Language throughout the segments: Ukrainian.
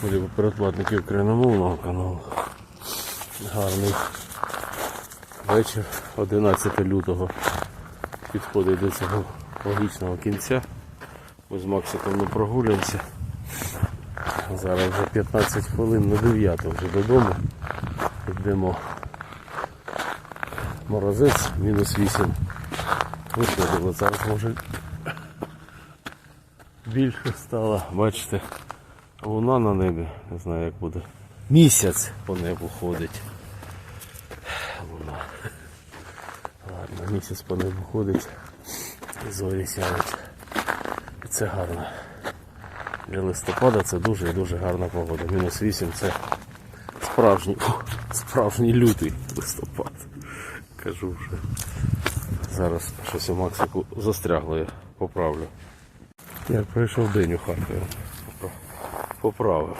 Ходив у передплатників україномовного каналу. Гарний вечір 11 лютого підходить до цього логічного кінця. Ми з Максиком на прогулянці. Зараз вже 15 хвилин на 9 вже додому. Йдемо. Морозець мінус 8. Виходило зараз може більше стало. Бачите, луна на небі, не знаю як буде. Місяць по небу ходить. Луна. Ладно, місяць по небу ходить. Зорі сяють. І це гарно. Для листопада це дуже і дуже гарна погода. Мінус 8 це справжній, справжній лютий листопад. Кажу вже. Зараз щось у Максику застрягло, я поправлю. Як пройшов день у Харкові. Поправив.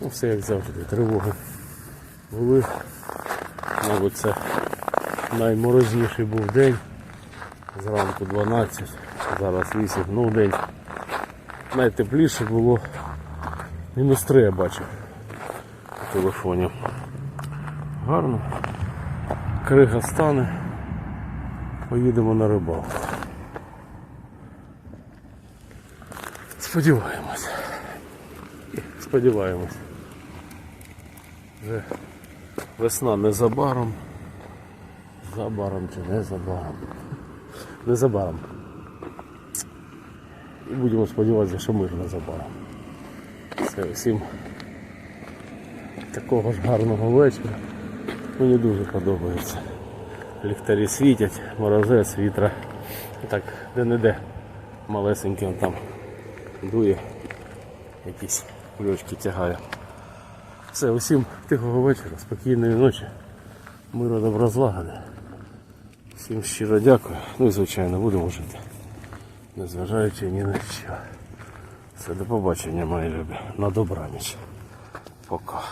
Ну, все як завжди. Тривоги були. Мабуть, це найморозніший був день. Зранку 12, зараз 8. Ну, день найтепліше було. Мінус 3 я бачив у телефоні. Гарно. Крига стане. Поїдемо на рибалку. Сподіваємось. Сподіваємось. Вже весна незабаром. Забаром чи незабаром. Незабаром. І будемо сподіватися, що ми ж незабаром. Все, всім такого ж гарного вечора. Мені дуже подобається. Ліхтарі світять, морозець, вітра. Так, де-не-де малесенький он там дує, якісь кульочки тягає. Все, усім тихого вечора, спокійної ночі, миру добра злагоди. Всім щиро дякую. Ну і звичайно будемо жити. Незважаючи ні на що. Все, до побачення, мої любі. На добраніч. Пока.